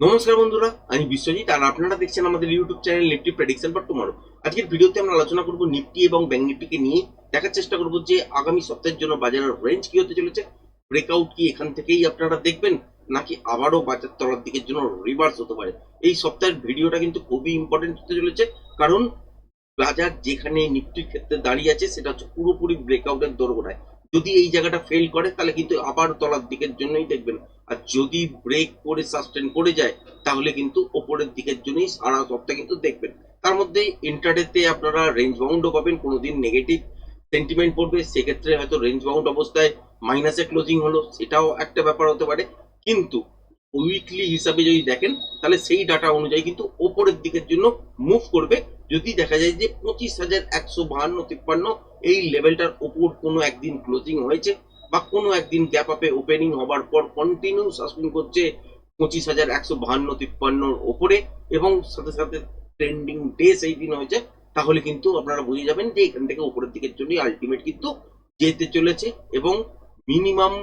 নমস্কার বন্ধুরা, আমি বিশ্বজিৎ, আর আপনারা দেখছেন আমাদের YouTube channel Nifty prediction for tomorrow আজকের ভিডিওতে আমরা আলোচনা করব নিফটি এবং ব্যাংক নিফটিকে নিয়ে। দেখার চেষ্টা করব যে আগামী সপ্তাহের জন্য বাজারের রেঞ্জ কি হতে চলেছে। ব্রেকআউট কি এখান থেকেই আপনারা দেখবেন, নাকি আবারও বাজার তলার দিকের জন্য রিভার্স হতে পারে। এই সপ্তাহের ভিডিওটা কিন্তু খুবই ইম্পর্টেন্ট হতে চলেছে, কারণ বাজার যেখানে নিফটির ক্ষেত্রে দাঁড়িয়ে আছে, সেটা হচ্ছে পুরোপুরি ব্রেকআউটের দোরগোড়ায়। যদি এই জায়গাটা ফেল করে, তাহলে কিন্তু আবার তলার দিকের জন্যই দেখবেন। আর যদি ব্রেক করে সাস্টেন করে যায়, তাহলে কিন্তু ওপরের দিকের জন্যই সারা সপ্তাহ কিন্তু দেখবেন। তার মধ্যে ইন্টারডেতে আপনারা রেঞ্জ বাউন্ডও পাবেন, কোনোদিন নেগেটিভ সেন্টিমেন্ট পড়বে। সেক্ষেত্রে হয়তো রেঞ্জ বাউন্ড অবস্থায় মাইনাসে ক্লোজিং হলো, সেটাও একটা ব্যাপার হতে পারে। কিন্তু উইকলি হিসাবে যদি দেখেন, তাহলে সেই ডাটা অনুযায়ী কিন্তু ওপরের দিকের জন্য মুভ করবে। যদি দেখা যায় যে পঁচিশ হাজার একশো বাহান্ন, তিপ্পান্ন, এই লেভেলটার ওপর কোনো একদিন ক্লোজিং হয়েছে বা কোনো একদিন গ্যাপ আপে ওপেনিং হবার পর কন্টিনিউ সাসপেন্ড করছে পঁচিশ হাজার একশো বাহান্ন, তিপ্পান্নর ওপরে এবং সাথে সাথে ট্রেন্ডিং ডে সেই দিন হয়েছে, তাহলে কিন্তু আপনারা বুঝে যাবেন যে এখান থেকে উপরের দিকের জন্য আলটিমেট কিন্তু যেতে চলেছে এবং মিনিমাম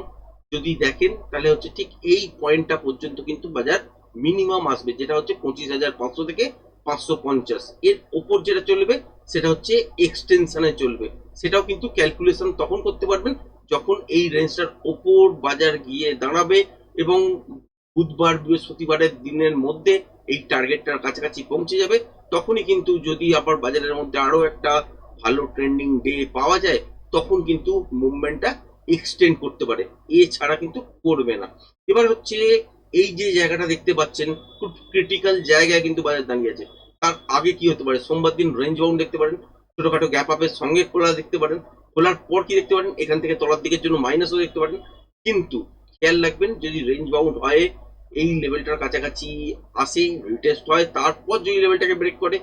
যদি দেখেন, তাহলে হচ্ছে ঠিক এই পয়েন্টটা পর্যন্ত কিন্তু বাজার মিনিমাম আসবে, যেটা হচ্ছে পঁচিশ হাজার পাঁচশো থেকে পাঁচশো পঞ্চাশ। এর ওপর যেটা চলবে, সেটা হচ্ছে এক্সটেনশনে চলবে। সেটাও কিন্তু ক্যালকুলেশন তখন করতে পারবেন, যখন এই রেঞ্জটার ওপর বাজার গিয়ে দাঁড়াবে এবং বুধবার, বৃহস্পতিবারের দিনের মধ্যে এই টার্গেটটার কাছাকাছি পৌঁছে যাবে, তখনই কিন্তু যদি আবার বাজারের মধ্যে আরও একটা ভালো ট্রেন্ডিং ডে পাওয়া যায়, তখন কিন্তু মুভমেন্টটা এক্সটেন্ড করতে পারে, এছাড়া কিন্তু করবে না। এবার হচ্ছে এই যে জায়গাটা দেখতে পাচ্ছেন, খুব ক্রিটিক্যাল জায়গায় কিন্তু বাজার দাঁড়িয়ে আছে। তার আগে কি হতে পারে? সোমবার দিন রেঞ্জ বাউন্ড দেখতে পারেন, ছোটখাটো গ্যাপ আপের সঙ্গে খোলা দেখতে পারেন, খোলার পর কি দেখতে পারেন? এখান থেকে তলার দিকের জন্য মাইনাসও দেখতে পারেন। কিন্তু খেয়াল রাখবেন, যদি রেঞ্জ বাউন্ড হয়, এই লেভেলটার কাছাকাছি আসে রিটেস্ট হয়, তারপর যদি লেভেলটাকে ব্রেক করে,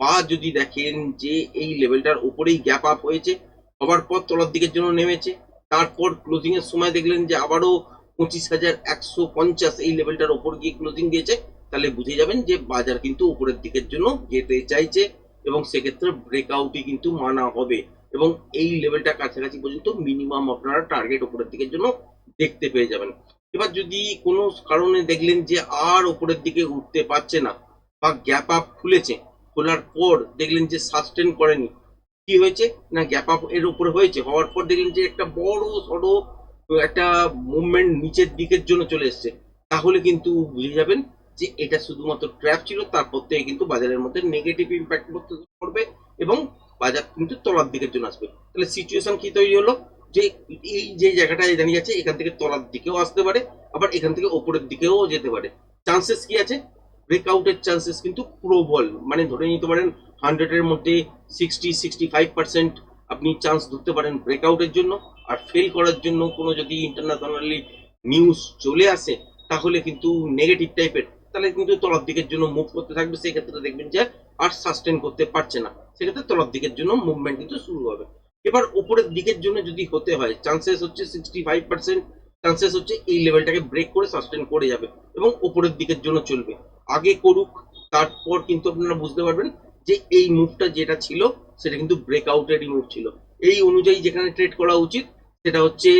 বা যদি দেখেন যে এই লেভেলটার উপরেই গ্যাপ আপ হয়েছে, হবার পর তলার দিকের জন্য নেমেছে তারপর ক্লোজিং এর সময় দেখলেন যে আবারও পঁচিশ হাজার একশো পঞ্চাশ এই লেভেলটার ওপর গিয়ে ক্লোজিং দিয়েছে। তাহলে বুঝে যাবেন যে বাজার কিন্তু উপরের দিকের জন্য যেতে চাইছে এবং সেক্ষেত্রে ব্রেকআউটই কিন্তু মানা হবে এবং এই লেভেলটা কাছাকাছি পর্যন্ত মিনিমাম আপনারা টার্গেট উপরের দিকের জন্য দেখতে পেয়ে যাবেন। এবার যদি কোনো কারণে দেখলেন যে আর উপরের দিকে উঠতে পারছে না বা গ্যাপ আপ খুলেছে, খোলার পর দেখলেন যে সাস্টেন করেনি কি হয়েছে? না গ্যাপ আপ এর উপরে হয়েছে। হওয়ার পর দেখলেন যে একটা বড় সড়ো, একটা মুভমেন্ট নিচের দিকের জন্য চলে এসছে। তাহলে কিন্তু বুঝে যাবেন যে এটা শুধুমাত্র ট্র্যাপ ছিল, তারপর থেকে কিন্তু বাজারের মধ্যে নেগেটিভ ইম্প্যাক্ট করবে এবং বাজার কিন্তু তলার দিকের জন্য আসবে। তাহলে সিচুয়েশন কি তৈরি হলো? যে এই যে জায়গাটায় দাঁড়িয়ে আছে, এখান থেকে তলার দিকেও আসতে পারে, আবার এখান থেকে ওপরের দিকেও যেতে পারে। চান্সেস কি আছে? ব্রেকআউটের চান্সেস কিন্তু প্রবল মানে ধরে নিতে পারেন হান্ড্রেডের মধ্যে সিক্সটি সিক্সটি ফাইভ পার্সেন্ট আপনি চান্স ধরতে পারেন ব্রেকআউটের জন্য। আর ফেল করার জন্য কোনো যদি ইন্টারন্যাশনালি নিউজ চলে আসে, তাহলে কিন্তু নেগেটিভ টাইপের তাহলে কিন্তু তলার দিকের জন্য মুভ করতে থাকবে। সেই ক্ষেত্রে দেখবেন যে আর সাস্টেন করতে পারছে না। সেক্ষেত্রে তলার দিকের জন্য মুভমেন্ট কিন্তু শুরু হবে। এবার উপরের দিকের জন্য যদি হতে হয় চান্সেস হচ্ছে সিক্সটি ফাইভ পার্সেন্ট চান্সেস হচ্ছে এই লেভেলটাকে ব্রেক করে সাস্টেন করে যাবে এবং উপরের দিকের জন্য চলবে। আগে করুক, তারপর কিন্তু আপনারা বুঝতে পারবেন যে এই মুভটা যেটা ছিল, সেটা কিন্তু ব্রেকআউটেরই মুভ ছিল। এই অনুযায়ী যেখানে ট্রেড করা উচিত, সেটা হচ্ছে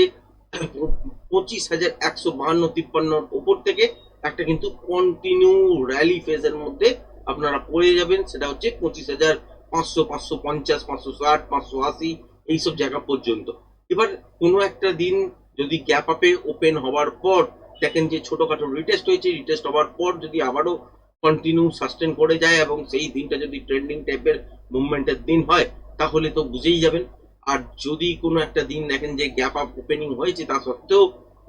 পঁচিশ হাজার একশো বাহান্ন তিপ্পান্নর ওপর থেকে একটা কিন্তু কন্টিনিউ র্যালি ফেজের মধ্যে আপনারা পড়ে যাবেন, সেটা হচ্ছে পঁচিশ হাজার পাঁচশো পাঁচশো পঞ্চাশ, পাঁচশো ষাট, পাঁচশো আশি এইসব জায়গা পর্যন্ত। এবার কোনো একটা দিন যদি গ্যাপ আপে ওপেন হওয়ার পর দেখেন যে ছোটখাটো রিটেস্ট হয়েছে রিটেস্ট হওয়ার পর যদি আবারও কন্টিনিউ সাস্টেন করে যায় এবং সেই দিনটা যদি ট্রেন্ডিং টাইপের মুভমেন্টের দিন হয়, তাহলে তো বুঝেই যাবেন। আর যদি কোনো একটা দিন দেখেন যে গ্যাপ আপ ওপেনিং হয়েছে, তা সত্ত্বেও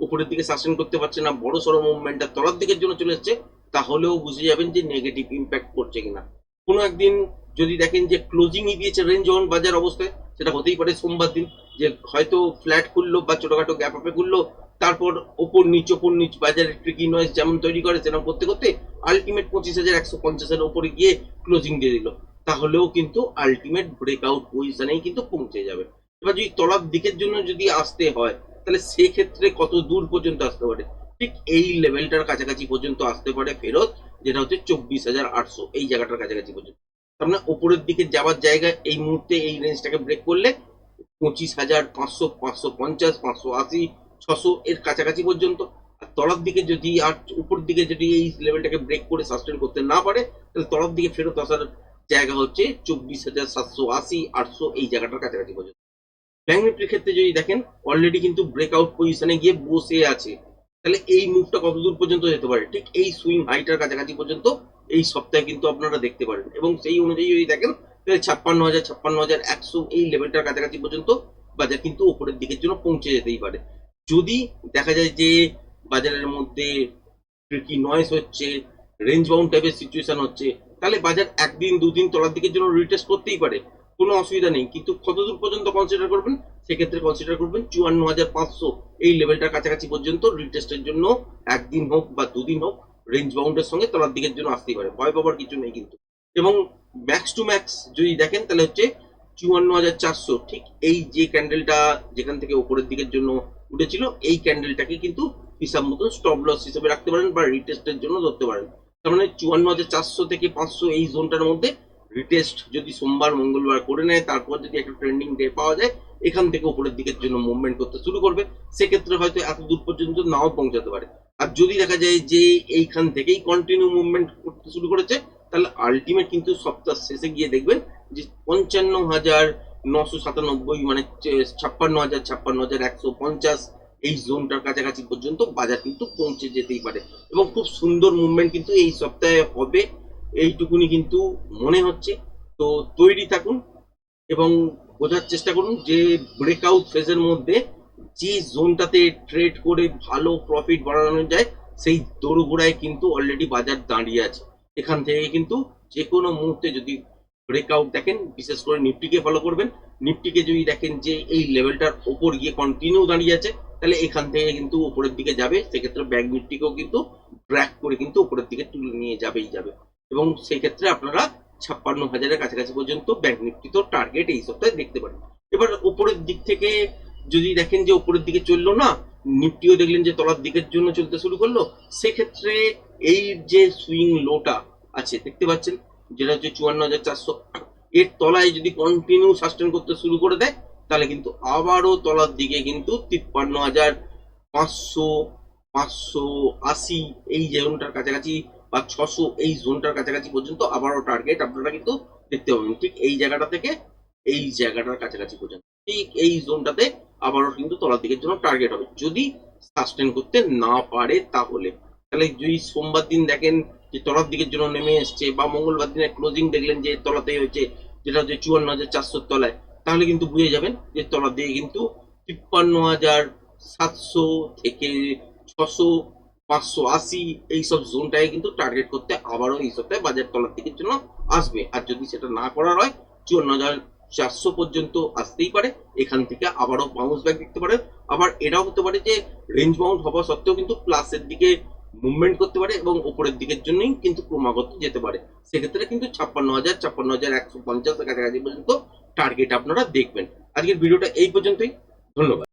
উপরের দিকে সাস্টেন করতে পারছে না, বড় সড়ো মুভমেন্টটা তলার দিকের জন্য চলে এসছে, তাহলেও বুঝে যাবেন যে নেগেটিভ ইম্প্যাক্ট করছে কিনা। কোনো একদিন যদি দেখেন যে ক্লোজিংই দিয়েছে রেঞ্জ অন বাজার অবস্থায়, সেটা হতেই পারে সোমবার দিন, যে হয়তো ফ্ল্যাট খুললো বা ছোটখাটো গ্যাপ আপে খুললো তারপর ওপর নিচ ওপর নিচ, বাজারে ট্রিকি নয়েজ যেমন তৈরি করে, সেরকম করতে করতে আলটিমেট পঁচিশ হাজার, একশো পঞ্চাশের ওপরে গিয়ে ক্লোজিং দিয়ে দিল। তাহলেও কিন্তু আলটিমেট ব্রেকআউট পজিশনেই কিন্তু পৌঁছে যাবে। এবার যদি তলার দিকের জন্য যদি আসতে হয়, তাহলে সেক্ষেত্রে কত দূর পর্যন্ত আসতে পারে? ঠিক এই লেভেলটার কাছাকাছি পর্যন্ত আসতে পারে ফেরত, যেটা হচ্ছে চব্বিশ হাজার আটশো, এই জায়গাটার কাছাকাছি পর্যন্ত। তার মানে ওপরের দিকে যাওয়ার জায়গা এই মুহূর্তে এই রেঞ্জটাকে ব্রেক করলে পঁচিশ হাজার পাঁচশো পাঁচশো পঞ্চাশ, পাঁচশো আশি ছশো এর কাছাকাছি পর্যন্ত। আর তলার দিকে যদি আর উপর দিকে যদি এই লেভেলটাকে ব্রেক করে সাস্টেন করতে না পারে, তাহলে তলার দিকে ফেরত আসার জায়গা হচ্ছে চব্বিশ হাজার সাতশো আশি, আটশো এই জায়গাটার কাছাকাছি পর্যন্ত। ব্যাংক নিফটির ক্ষেত্রে যদি দেখেন অলরেডি কিন্তু ব্রেকআউট পজিশনে গিয়ে বসে আছে। তাহলে এই মুভটা কত দূর পর্যন্ত যেতে পারে? ঠিক এই সুইং হাইটার কাছাকাছি পর্যন্ত এই সপ্তাহে কিন্তু আপনারা দেখতে পারেন। এবং সেই অনুযায়ী যদি দেখেন, তাহলে ছাপ্পান্ন হাজার ছাপ্পান্ন হাজার একশো এই লেভেলটার কাছাকাছি পর্যন্ত বাজার কিন্তু উপরের দিকের জন্য পৌঁছে যেতেই পারে। যদি দেখা যায় যে বাজারের মধ্যে কি নয়েস হচ্ছে রেঞ্জ বাউন্ড টাইপের সিচুয়েশন হচ্ছে, তাহলে বাজার একদিন, দুদিন তলার দিকের জন্য রিটেস্ট করতেই পারে। কোনো অসুবিধা নেই। কিন্তু কতদূর পর্যন্ত কনসিডার করবেন? সেক্ষেত্রে কনসিডার করবেন চুয়ান্ন হাজার পাঁচশো। এই লেভেলটার কাছাকাছি পর্যন্ত রিটেস্টের জন্য একদিন হোক বা দুদিন হোক রেঞ্জ বাউন্ডের সঙ্গে তলার দিকের জন্য আসতেই পারে। ভয় পাবার কিছু নেই কিন্তু। এবং ম্যাক্স টু ম্যাক্স যদি দেখেন, তাহলে হচ্ছে চুয়ান্ন হাজার চারশো। ঠিক এই যে ক্যান্ডেলটা যেখান থেকে উপরের দিকের জন্য উঠেছিল, এই ক্যান্ডেলটাকে কিন্তু হিসাব মতন স্টপ লস হিসেবে রাখতে পারেন বা রিটেস্টের জন্য ধরতে পারেন। তার মানে চুয়ান্ন হাজার চারশো থেকে পাঁচশো এই জোনটার মধ্যে রিটেস্ট যদি সোমবার, মঙ্গলবার করে নেয়, তারপর যদি একটা ট্রেন্ডিং ডে পাওয়া যায়, এখান থেকে উপরের দিকের জন্য মুভমেন্ট করতে শুরু করবে। সেক্ষেত্রে হয়তো এত দূর পর্যন্ত নাও পৌঁছাতে পারে। আর যদি দেখা যায় যে এইখান থেকেই কন্টিনিউ মুভমেন্ট করতে শুরু করেছে, তাহলে আলটিমেট কিন্তু সপ্তাহ শেষে গিয়ে দেখবেন যে পঞ্চান্ন হাজার নশো সাতানব্বই মানে ছাপ্পান্ন হাজার ছাপ্পান্ন হাজার একশো পঞ্চাশ এই জোনটার কাছাকাছি পর্যন্ত বাজার কিন্তু পৌঁছে যেতেই পারে। এবং খুব সুন্দর মুভমেন্ট কিন্তু এই সপ্তাহে হবে, এইটুকুনি কিন্তু মনে হচ্ছে। তো তৈরি থাকুন এবং বোঝার চেষ্টা করুন যে ব্রেকআউট ফেজের মধ্যে যে জোনটাতে ট্রেড করে ভালো প্রফিট বাড়ানো যায়, সেই দোরগোড়ায় কিন্তু অলরেডি বাজার দাঁড়িয়ে আছে। এখান থেকে কিন্তু যে কোনো মুহূর্তে যদি ব্রেকআউট দেখেন, বিশেষ করে নিফটিকে ফলো করবেন। নিফটিকে যদি দেখেন যে এই লেভেলটার ওপর গিয়ে কন্টিনিউ দাঁড়িয়ে আছে, তাহলে এখান থেকে কিন্তু উপরের দিকে যাবে। সেক্ষেত্রে ব্যাংক নিফটিকেও কিন্তু ট্র্যাক করে কিন্তু উপরের দিকে তুলে নিয়ে যাবেই যাবে। এবং সেই ক্ষেত্রে আপনারা ছাপ্পান্ন হাজারের কাছাকাছি পর্যন্ত ব্যাংক নিফটি তো টার্গেট এই সপ্তাহে দেখতে পারেন। এবার উপরের দিক থেকে যদি দেখেন যে উপরের দিকে চলল না, নিফটিও দেখলেন যে তলার দিকের জন্য চলতে শুরু করল, সেক্ষেত্রে এই যে সুইং লোটা আছে, দেখতে পাচ্ছেন? যেটা হচ্ছে চুয়ান্ন হাজার চারশো। এর তলায় যদি কন্টিনিউ সাস্টেন করতে শুরু করে দেয়, তাহলে কিন্তু আবারও তলার দিকে কিন্তু তিপ্পান্ন হাজার পাঁচশো পাঁচশো আশি এই জোনটার কাছাকাছি বা ছশো এই জোনটার কাছাকাছি পর্যন্ত আবারও টার্গেট আপনারা কিন্তু দেখতে পাবেন। ঠিক এই জায়গাটা থেকে এই জায়গাটার কাছাকাছি পর্যন্ত। ঠিক এই জোনটাতে আবারও কিন্তু তলার দিকের জন্য টার্গেট হবে। যদি সাস্টেন করতে না পারে তাহলে। তাহলে যদি সোমবার দিন দেখেন যে তলার দিকের জন্য নেমে এসছে বা মঙ্গলবার দিনের ক্লোজিং দেখলেন যে তলাতে হয়েছে, যেটা হচ্ছে চুয়ান্ন হাজার চারশোর তলায়। তাহলে কিন্তু বুঝে যাবেন যে তলার দিকে কিন্তু তিপ্পান্ন হাজার সাতশো থেকে ছশো, পাঁচশো আশি এইসব জোনটাকে কিন্তু টার্গেট করতে আবারও এই সপ্তাহে বাজার তলার দিকের জন্য আসবে। আর যদি সেটা না করার হয়, চুয়ান্ন হাজার চারশো পর্যন্ত আসতেই পারে। এখান থেকে আবারও বাউন্স ব্যাক দেখতে পারে আবার এটাও হতে পারে যে রেঞ্জ বাউন্ড হওয়া সত্ত্বেও কিন্তু প্লাসের দিকে মুভমেন্ট করতে পারে এবং উপরের দিকের জন্যই কিন্তু ক্রমাগত যেতে পারে। সেক্ষেত্রে কিন্তু ছাপ্পান্ন হাজার ছাপ্পান্ন হাজার একশো পঞ্চাশ কাছাকাছি পর্যন্ত টার্গেট আপনারা দেখবেন। আজকের ভিডিওটা এই পর্যন্তই। ধন্যবাদ।